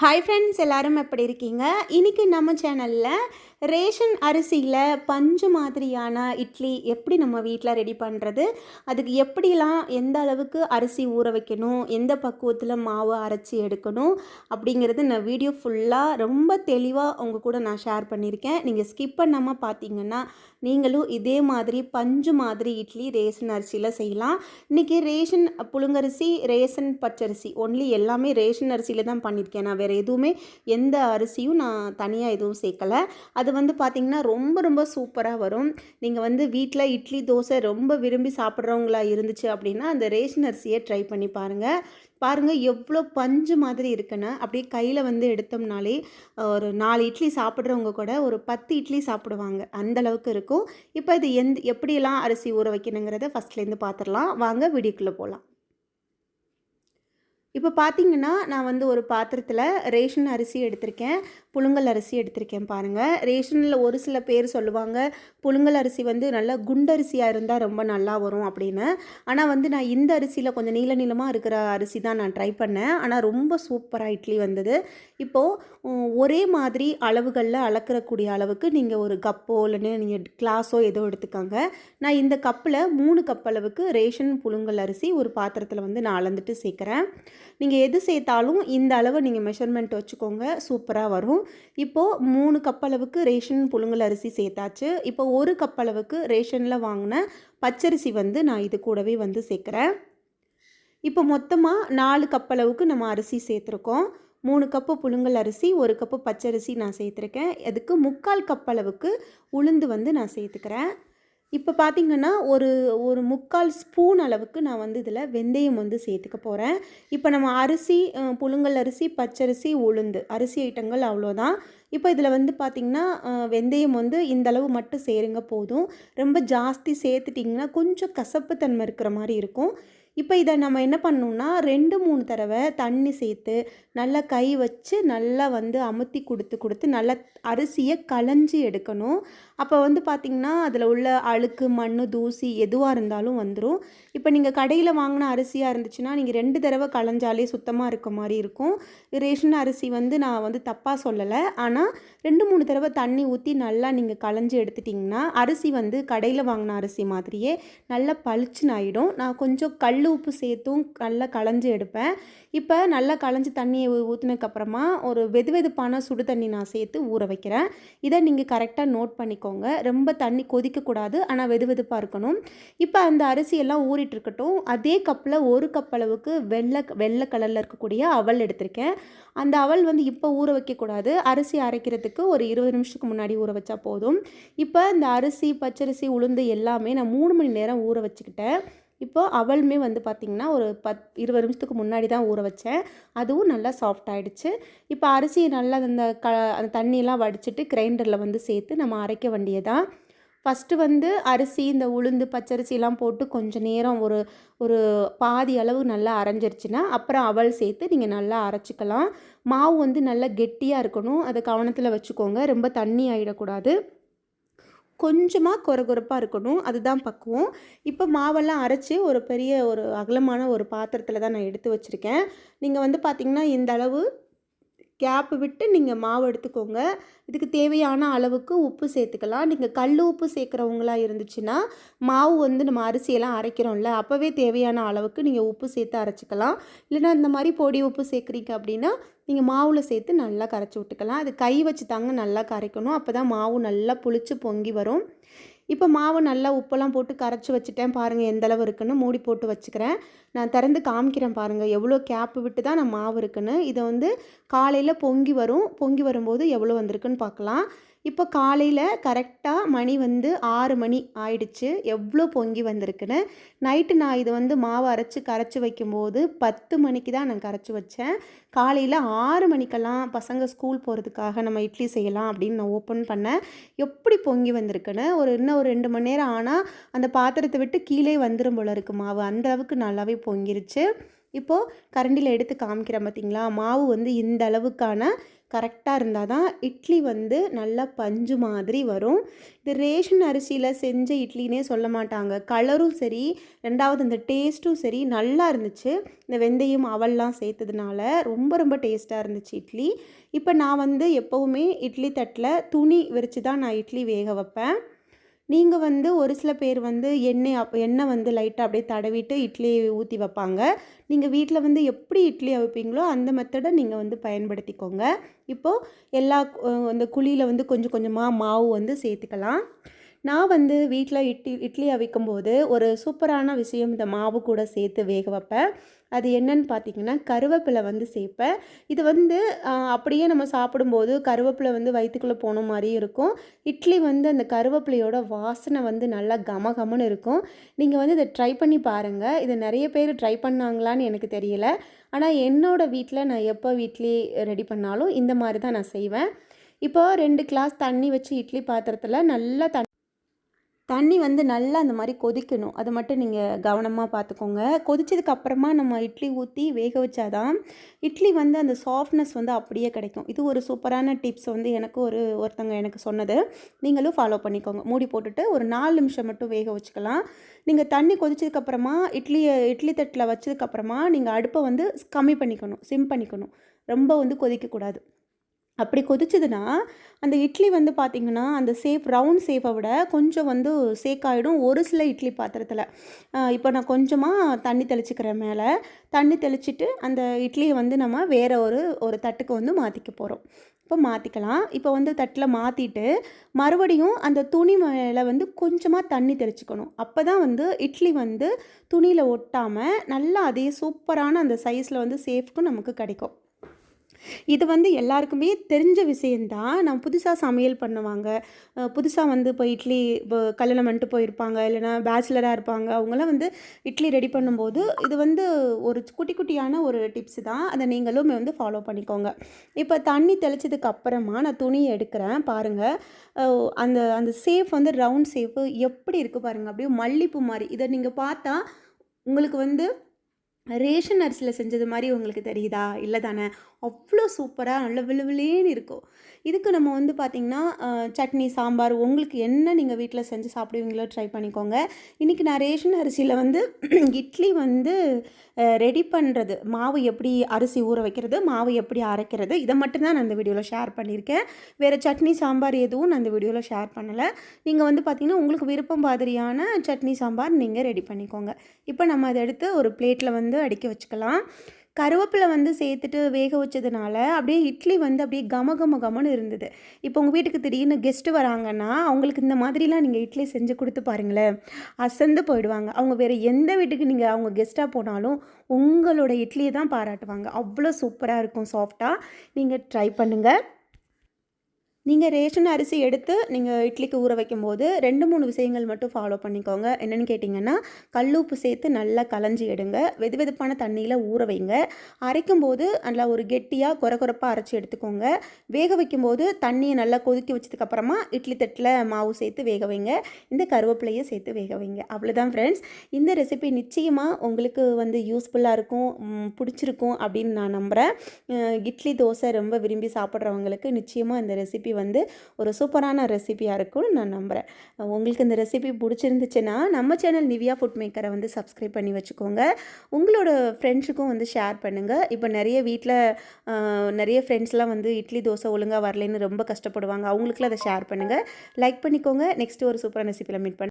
Hi friends எல்லாரும் எப்படி இருக்கீங்க? இன்றைக்கி நம்ம சேனலில் ரேஷன் அரிசியில் பஞ்சு மாதிரியான இட்லி எப்படி நம்ம வீட்டில் ரெடி பண்ணுறது அதுக்கு எப்படிலாம் எந்த அளவுக்கு அரிசி ஊற வைக்கணும்? எந்த பக்குவத்தில் மாவு அரைச்சி எடுக்கணும்? அப்படிங்கிறது நான் வீடியோ ஃபுல்லாக ரொம்ப தெளிவாக உங்கள் கூட நான் ஷேர் பண்ணியிருக்கேன். நீங்கள் ஸ்கிப் பண்ணாமல் பார்த்தீங்கன்னா நீங்களும் இதே மாதிரி பஞ்சு மாதிரி இட்லி ரேஷன் அரிசியில் செய்யலாம். இன்றைக்கி ரேஷன் புழுங்கரிசி ரேஷன் பச்சரிசி ஒன்லி எல்லாமே ரேஷன் அரிசியில் தான் பண்ணியிருக்கேன். நான் வேறு எதுவுமே எந்த அரிசியும் நான் தனியாக எதுவும் சேர்க்கலை. அது வந்து பார்த்திங்கன்னா ரொம்ப ரொம்ப சூப்பராக வரும். நீங்கள் வந்து வீட்டில் இட்லி தோசை ரொம்ப விரும்பி சாப்பிட்றவங்களா இருந்துச்சு அப்படின்னா அந்த ரேஷன் அரிசியை ட்ரை பண்ணி பாருங்கள் பாருங்கள் எவ்வளோ பஞ்சு மாதிரி இருக்குன்னு. அப்படியே கையில் வந்து எடுத்தோம்னாலே ஒரு நாலு இட்லி சாப்பிட்றவங்க கூட ஒரு பத்து இட்லி சாப்பிடுவாங்க. அந்தளவுக்கு இருக்கும். இப்போ இது எந்த எப்படியெல்லாம் அரிசி ஊற வைக்கணுங்கிறத ஃபஸ்ட்லேருந்து பார்த்துடலாம் வாங்க வீடியோக்குள்ளே போகலாம் இப்போ பார்த்தீங்கன்னா நான் வந்து ஒரு பாத்திரத்தில் ரேஷன் அரிசி எடுத்திருக்கேன் புழுங்கல் அரிசி எடுத்திருக்கேன் பாருங்கள் ரேஷனில் ஒரு சில பேர் சொல்லுவாங்க புழுங்கல் அரிசி வந்து நல்லா குண்டரிசியாக இருந்தால் ரொம்ப நல்லா வரும் அப்படின்னு. ஆனால் வந்து நான் இந்த அரிசியில் கொஞ்சம் நீள நீளமாக இருக்கிற அரிசி தான் நான் ட்ரை பண்ணேன். ஆனால் ரொம்ப சூப்பராக இட்லி வந்தது. இப்போது ஒரே மாதிரி அளவுகளில் அளக்கிறக்கூடிய அளவுக்கு நீங்கள் ஒரு கப்போ இல்லைன்னு நீங்கள் கிளாஸோ ஏதோ எடுத்துக்காங்க. நான் இந்த கப்பில் மூணு கப் அளவுக்கு ரேஷன் புழுங்கல் அரிசி ஒரு பாத்திரத்தில் வந்து நான் அளந்துட்டு சேர்க்குறேன். நீங்கள் எது சேர்த்தாலும் இந்த அளவு நீங்கள் மெஷர்மெண்ட் வச்சுக்கோங்க. சூப்பராக வரும். இப்போது மூணு கப் அளவுக்கு ரேஷன் புழுங்கல் அரிசி சேர்த்தாச்சு. இப்போ ஒரு கப் அளவுக்கு ரேஷனில் வாங்கின பச்சரிசி வந்து நான் இது கூடவே வந்து சேர்க்குறேன். இப்போ மொத்தமாக நாலு கப் அளவுக்கு நம்ம அரிசி சேர்த்துருக்கோம். மூணு கப்பு புழுங்கல் அரிசி ஒரு கப்பு பச்சரிசி நான் சேர்த்துருக்கேன். அதுக்கு முக்கால் கப் அளவுக்கு உளுந்து வந்து நான் சேர்த்துக்கிறேன். இப்போ பார்த்திங்கன்னா ஒரு ஒரு முக்கால் ஸ்பூன் அளவுக்கு நான் வந்து இதில் வெந்தயம் வந்து சேர்த்துக்க போகிறேன் இப்போ நம்ம அரிசி புழுங்கல் அரிசி பச்சரிசி உளுந்து. அரிசி ஐட்டங்கள் அவ்வளோதான். இப்போ இதில் வந்து பார்த்திங்கன்னா வெந்தயம் வந்து இந்தளவு மட்டும் சேருங்க போதும். ரொம்ப ஜாஸ்தி சேர்த்துட்டிங்கன்னா கொஞ்சம் கசப்பு தன்மை இருக்கிற மாதிரி இருக்கும். இப்போ இதை நம்ம என்ன பண்ணணும்னா ரெண்டு மூணு தடவை தண்ணி சேர்த்து நல்லா கை வச்சு நல்லா வந்து அமுத்தி கொடுத்து கொடுத்து நல்லா அரிசியை களைஞ்சி எடுக்கணும். அப்போ வந்து பார்த்திங்கன்னா அதில் உள்ள அழுக்கு மண் தூசி எதுவாக இருந்தாலும் வந்துடும் இப்போ நீங்கள் கடையில் வாங்கின அரிசியாக இருந்துச்சுன்னா நீங்கள் ரெண்டு தடவை களைஞ்சாலே சுத்தமாக இருக்க மாதிரி இருக்கும். ரேஷன் அரிசி வந்து நான் வந்து தப்பாக சொல்லலை. ஆனால் ரெண்டு மூணு தடவை தண்ணி ஊற்றி நல்லா நீங்கள் களைஞ்சி எடுத்துட்டிங்கன்னா அரிசி வந்து கடையில் வாங்கின அரிசி மாதிரியே நல்லா பளிச்சுன்னு ஆகிடும் நான் கொஞ்சம் கல் உப்பு சேர்த்தும் நல்லா களைஞ்சி எடுப்பேன். இப்போ நல்லா களைஞ்சி தண்ணியை ஊற்றினதுக்கப்புறமா ஒரு வெது வெதுப்பான சுடு தண்ணி நான் சேர்த்து ஊற வைக்கிறேன். இதை நீங்கள் கரெக்டாக நோட் பண்ணிக்கோங்க. ரொம்ப தண்ணி கொதிக்கக்கூடாது ஆனால் வெது வெதுப்பாக இருக்கணும். இப்போ அந்த அரிசியெல்லாம் ஊறிட்டுருக்கட்டும் அதே கப்பில் ஒரு கப் அளவுக்கு வெள்ளை வெள்ளை கலரில் இருக்கக்கூடிய அவல் எடுத்திருக்கேன். அந்த அவல் வந்து இப்போ ஊற வைக்கக்கூடாது அரிசி அரைக்கிறதுக்கு ஒரு இருபது நிமிஷத்துக்கு முன்னாடி ஊற வச்சா போதும். இப்போ இந்த அரிசி பச்சரிசி உளுந்து எல்லாமே நான் மூணு மணி நேரம் ஊற வச்சுக்கிட்டேன். இப்போது அவளுமே வந்து பார்த்திங்கன்னா ஒரு பத் இருபது நிமிஷத்துக்கு முன்னாடி தான் ஊற வச்சேன். அதுவும் நல்லா சாஃப்ட் ஆகிடுச்சு இப்போ அரிசியை நல்லா அந்த க அந்த தண்ணியெல்லாம் வடிச்சிட்டு கிரைண்டரில் வந்து சேர்த்து நம்ம அரைக்க வேண்டியதான் ஃபஸ்ட்டு வந்து அரிசி இந்த உளுந்து பச்சரிசிலாம் போட்டு கொஞ்சம் நேரம் ஒரு ஒரு பாதி அளவு நல்லா அரைஞ்சிருச்சுன்னா அப்புறம் அவள் சேர்த்து நீங்கள் நல்லா அரைச்சிக்கலாம். மாவு வந்து நல்லா கெட்டியாக இருக்கணும். அதை கவனத்தில் வச்சுக்கோங்க. ரொம்ப தண்ணி ஆகிடக்கூடாது கொஞ்சமாக குறகுறப்பாக இருக்கணும். அதுதான் பக்குவம். இப்போ மாவெல்லாம் அரைச்சி ஒரு பெரிய ஒரு அகலமான ஒரு பாத்திரத்தில் தான் நான் எடுத்து வச்சுருக்கேன். நீங்கள் வந்து பார்த்திங்கன்னா இந்த அளவு கேப்பு விட்டு நீங்கள் மாவு எடுத்துக்கோங்க. இதுக்கு தேவையான அளவுக்கு உப்பு சேர்த்துக்கலாம். நீங்கள் கல் உப்பு சேர்க்குறவங்களா இருந்துச்சுன்னா மாவு வந்து நம்ம அரிசியெல்லாம் அரைக்கிறோம்ல அப்போவே தேவையான அளவுக்கு நீங்கள் உப்பு சேர்த்து அரைச்சிக்கலாம். இல்லைனா இந்த மாதிரி பொடி உப்பு சேர்க்குறீங்க அப்படின்னா நீங்கள் மாவில் சேர்த்து நல்லா கரைச்சி விட்டுக்கலாம். அது கை வச்சு தாங்க நல்லா கரைக்கணும். அப்போ தான் மாவு நல்லா புளிச்சு பொங்கி வரும். இப்போ மாவு நல்லா உப்பெல்லாம் போட்டு கரைச்சி வச்சுட்டேன். பாருங்கள் எந்த அளவு இருக்குன்னு மூடி போட்டு வச்சுக்கிறேன். நான் திறந்து காமிக்கிறேன் பாருங்கள் எவ்வளோ கேப்பு விட்டு தான் நான் மாவு இருக்குன்னு. இதை வந்து காலையில் பொங்கி வரும். பொங்கி வரும்போது எவ்வளோ வந்திருக்குன்னு பார்க்கலாம். இப்போ காலையில் கரெக்டாக மணி வந்து ஆறு மணி ஆயிடுச்சு. எவ்வளோ பொங்கி வந்திருக்குன்னு. நைட்டு நான் இது வந்து மாவு அரைச்சி கரைச்சி வைக்கும்போது பத்து மணிக்கு தான் நான் கரைச்சி வச்சேன். காலையில் ஆறு மணிக்கெல்லாம் பசங்க ஸ்கூல் போகிறதுக்காக நம்ம இட்லி செய்யலாம் அப்படின்னு நான் ஓப்பன் பண்ணேன். எப்படி பொங்கி வந்திருக்குன்னு? ஒரு இன்னும் ஒரு ரெண்டு மணி நேரம் ஆனால் அந்த பாத்திரத்தை விட்டு கீழே வந்துடும் போல இருக்கு மாவு. அந்த அளவுக்கு நல்லாவே பொங்கிருச்சு. இப்போது கரண்டியில் எடுத்து காமிக்கிறேன் பார்த்தீங்களா மாவு வந்து இந்த அளவுக்கான கரெக்டாக இருந்தால் தான் இட்லி வந்து நல்லா பஞ்சு மாதிரி வரும். இது ரேஷன் அரிசியில் செஞ்ச இட்லினே சொல்ல மாட்டாங்க. கலரும் சரி ரெண்டாவது அந்த டேஸ்ட்டும் சரி நல்லா இருந்துச்சு. இந்த வெந்தயம் அவல்லாம் சேர்த்ததுனால ரொம்ப ரொம்ப டேஸ்ட்டாக இருந்துச்சு இட்லி. இப்போ நான் வந்து எப்போவுமே இட்லி தட்டில் துணி விரித்து தான் நான் இட்லி வேக வைப்பேன். நீங்கள் வந்து ஒரு சில பேர் வந்து எண்ணெய் அப் எண்ணெய் வந்து லைட்டாக அப்படியே தடவிட்டு இட்லி ஊற்றி வைப்பாங்க. நீங்கள் வீட்டில் வந்து எப்படி இட்லி அவிப்பீங்களோ அந்த மெத்தடை நீங்கள் வந்து பயன்படுத்திக்கோங்க. இப்போது எல்லா அந்த குழியில் வந்து கொஞ்சம் கொஞ்சமாக மாவு வந்து சேர்த்துக்கலாம். நான் வந்து வீட்டில் இட்லி இட்லி அவிக்கும்போது ஒரு சூப்பரான விஷயம் இந்த மாவு கூட சேர்த்து வேக வைப்பேன். அது என்னன்னு பார்த்தீங்கன்னா கருவேப்பிலை வந்து சேர்ப்பேன். இது வந்து அப்படியே நம்ம சாப்பிடும்போது கருவேப்பிலை வந்து வயிற்றுக்குள்ளே போன மாதிரியும் இருக்கும். இட்லி வந்து அந்த கருவேப்பிலையோட வாசனை வந்து நல்லா கம கமன்னு இருக்கும். நீங்கள் வந்து இதை ட்ரை பண்ணி பாருங்கள் இதை நிறைய பேர் ட்ரை பண்ணாங்களான்னு எனக்கு தெரியல. ஆனால் என்னோடய வீட்டில் நான் எப்போ இட்லி ரெடி பண்ணாலும் இந்த மாதிரி தான் நான் செய்வேன். இப்போ ரெண்டு கிளாஸ் தண்ணி வச்சு இட்லி பாத்திரத்தில் நல்லா தண்ணி தண்ணி வந்து நல்லா அந்த மாதிரி கொதிக்கணும். அதை மட்டும் நீங்கள் கவனமாக பார்த்துக்கோங்க. கொதிச்சதுக்கு அப்புறமா நம்ம இட்லி ஊற்றி வேக வச்சாதான் இட்லி வந்து அந்த சாஃப்ட்னஸ் வந்து அப்படியே கிடைக்கும். இது ஒரு சூப்பரான டிப்ஸ் வந்து எனக்கு ஒரு ஒருத்தங்க எனக்கு சொன்னது. நீங்களும் ஃபாலோ பண்ணிக்கோங்க. மூடி போட்டுட்டு ஒரு நாலு நிமிஷம் மட்டும் வேக வச்சுக்கலாம். நீங்கள் தண்ணி கொதிச்சதுக்கப்புறமா இட்லியை இட்லி தட்டில் வச்சதுக்கப்புறமா நீங்கள் அடுப்பை வந்து கம்மி பண்ணிக்கணும். சிம் பண்ணிக்கணும். ரொம்ப வந்து கொதிக்கக்கூடாது. அப்படி கொதிச்சதுன்னா அந்த இட்லி வந்து பார்த்திங்கன்னா அந்த சேஃப் ரவுண்ட் சேஃபை விட கொஞ்சம் வந்து சேக்காயிடும் ஒரு சில இட்லி பாத்திரத்தில். இப்போ நான் கொஞ்சமாக தண்ணி தெளிச்சுக்கிறேன் மேலே தண்ணி தெளிச்சிட்டு அந்த இட்லியை வந்து நம்ம வேறு ஒரு ஒரு தட்டுக்கு வந்து மாற்றிக்க போகிறோம் இப்போ மாற்றிக்கலாம் இப்போ வந்து தட்டில் மாற்றிட்டு மறுபடியும் அந்த துணி மேலே வந்து கொஞ்சமாக தண்ணி தெளிச்சுக்கணும். அப்போ தான் வந்து இட்லி வந்து துணியில் ஒட்டாமல் நல்லா அதே சூப்பரான அந்த சைஸில் வந்து சேஃப்க்கும் நமக்கு கிடைக்கும். இது வந்து எல்லாருக்குமே தெரிஞ்ச விஷயந்தான் நான் புதுசாக சமையல் பண்ணுவாங்க. புதுசாக வந்து இப்போ இட்லி இப்போ கல்யாணம் பண்ணிட்டு போயிருப்பாங்க. இல்லைனா பேச்சுலராக இருப்பாங்க. அவங்களாம் வந்து இட்லி ரெடி பண்ணும்போது இது வந்து ஒரு குட்டி குட்டியான ஒரு டிப்ஸ் தான். அதை நீங்களும் வந்து ஃபாலோ பண்ணிக்கோங்க. இப்போ தண்ணி தெளிச்சதுக்கு அப்புறமா நான் துணியை எடுக்கிறேன். பாருங்கள் அந்த அந்த சேஃப் வந்து ரவுண்ட் சேஃபு எப்படி இருக்குது பாருங்கள் அப்படியே மல்லிப்பூ மாதிரி. இதை நீங்கள் பார்த்தா உங்களுக்கு வந்து ரேஷன் அரிசியில் செஞ்சது மாதிரி உங்களுக்கு தெரியுதா? இல்லை தானே? அவ்வளோ சூப்பராக நல்ல விழுவிலேன்னு இருக்கும். இதுக்கு நம்ம வந்து பார்த்திங்கன்னா சட்னி சாம்பார் உங்களுக்கு என்ன நீங்கள் வீட்டில் செஞ்சு சாப்பிடுவீங்களோ ட்ரை பண்ணிக்கோங்க. இன்றைக்கி நான் ரேஷன் அரிசியில் வந்து இட்லி வந்து ரெடி பண்ணுறது மாவு எப்படி அரிசி ஊற வைக்கிறது மாவு எப்படி அரைக்கிறது இதை மட்டும்தான் நான் இந்த வீடியோவில் ஷேர் பண்ணியிருக்கேன். வேறு சட்னி சாம்பார் எதுவும் நான் இந்த வீடியோவில் ஷேர் பண்ணலை. நீங்கள் வந்து பார்த்திங்கன்னா உங்களுக்கு விருப்பம் மாதிரியான சட்னி சாம்பார் நீங்கள் ரெடி பண்ணிக்கோங்க. இப்போ நம்ம அதை எடுத்து ஒரு பிளேட்டில் வந்து அடிக்க வச்சுக்கலாம். கருவேப்பிலை வந்து சேர்த்துட்டு வேக வச்சதுனால அப்படியே இட்லி வந்து அப்படியே கம கம கமன்னு இருந்தது. இப்போ உங்கள் வீட்டுக்கு திடீர்னு கெஸ்ட்டு வராங்கன்னா அவங்களுக்கு இந்த மாதிரிலாம் நீங்கள் இட்லி செஞ்சு கொடுத்து பாருங்களேன் அசந்து போயிடுவாங்க. அவங்க வேறு எந்த வீட்டுக்கு நீங்கள் அவங்க கெஸ்ட்டாக போனாலும் உங்களோட இட்லியை தான் பாராட்டுவாங்க. அவ்வளோ சூப்பராக இருக்கும். சாஃப்டாக நீங்கள் ட்ரை பண்ணுங்கள் நீங்கள் ரேஷன் அரிசி எடுத்து நீங்கள் இட்லிக்கு ஊற வைக்கும்போது ரெண்டு மூணு விஷயங்கள் மட்டும் ஃபாலோ பண்ணிக்கோங்க. என்னென்னு கேட்டிங்கன்னா கல்லுப்பு சேர்த்து நல்லா கலைஞ்சி எடுங்க. வெது வெதுப்பான தண்ணியில் ஊற வைங்க. அரைக்கும் போது நல்லா ஒரு கெட்டியாக குறை குறைப்பாக அரைச்சி எடுத்துக்கோங்க. வேக வைக்கும்போது தண்ணியை நல்லா கொதிக்க வச்சதுக்கப்புறமா இட்லி தட்டில் மாவு சேர்த்து வேக வைங்க. இந்த கருவேப்பிலையை சேர்த்து வேக வைங்க. அவ்வளோதான் ஃப்ரெண்ட்ஸ் இந்த ரெசிபி நிச்சயமாக உங்களுக்கு வந்து யூஸ்ஃபுல்லாக இருக்கும் பிடிச்சிருக்கும் அப்படின்னு நான் நம்புகிறேன் இட்லி தோசை ரொம்ப விரும்பி சாப்பிட்றவங்களுக்கு நிச்சயமாக இந்த ரெசிபி வந்து ஒரு சூப்பரான ரெசிபியாக இருக்கும்னு நான் நம்புகிறேன் உங்களுக்கு இந்த ரெசிபி பிடிச்சிருந்துச்சுன்னா நம்ம சேனல் நிவியா ஃபுட் மேக்கரை வந்து சப்ஸ்கிரைப் பண்ணி வச்சுக்கோங்க. உங்களோட ஃப்ரெண்ட்ஸுக்கும் வந்து ஷேர் பண்ணுங்கள் இப்போ நிறைய வீட்டில் நிறைய ஃப்ரெண்ட்ஸ்லாம் வந்து இட்லி தோசை ஒழுங்காக வரலன்னு ரொம்ப கஷ்டப்படுவாங்க. அவங்களுக்குலாம் அதை ஷேர் பண்ணுங்கள் லைக் பண்ணிக்கோங்க. நெக்ஸ்ட்டு ஒரு சூப்பரான ரெசிபியில் மீட் பண்ண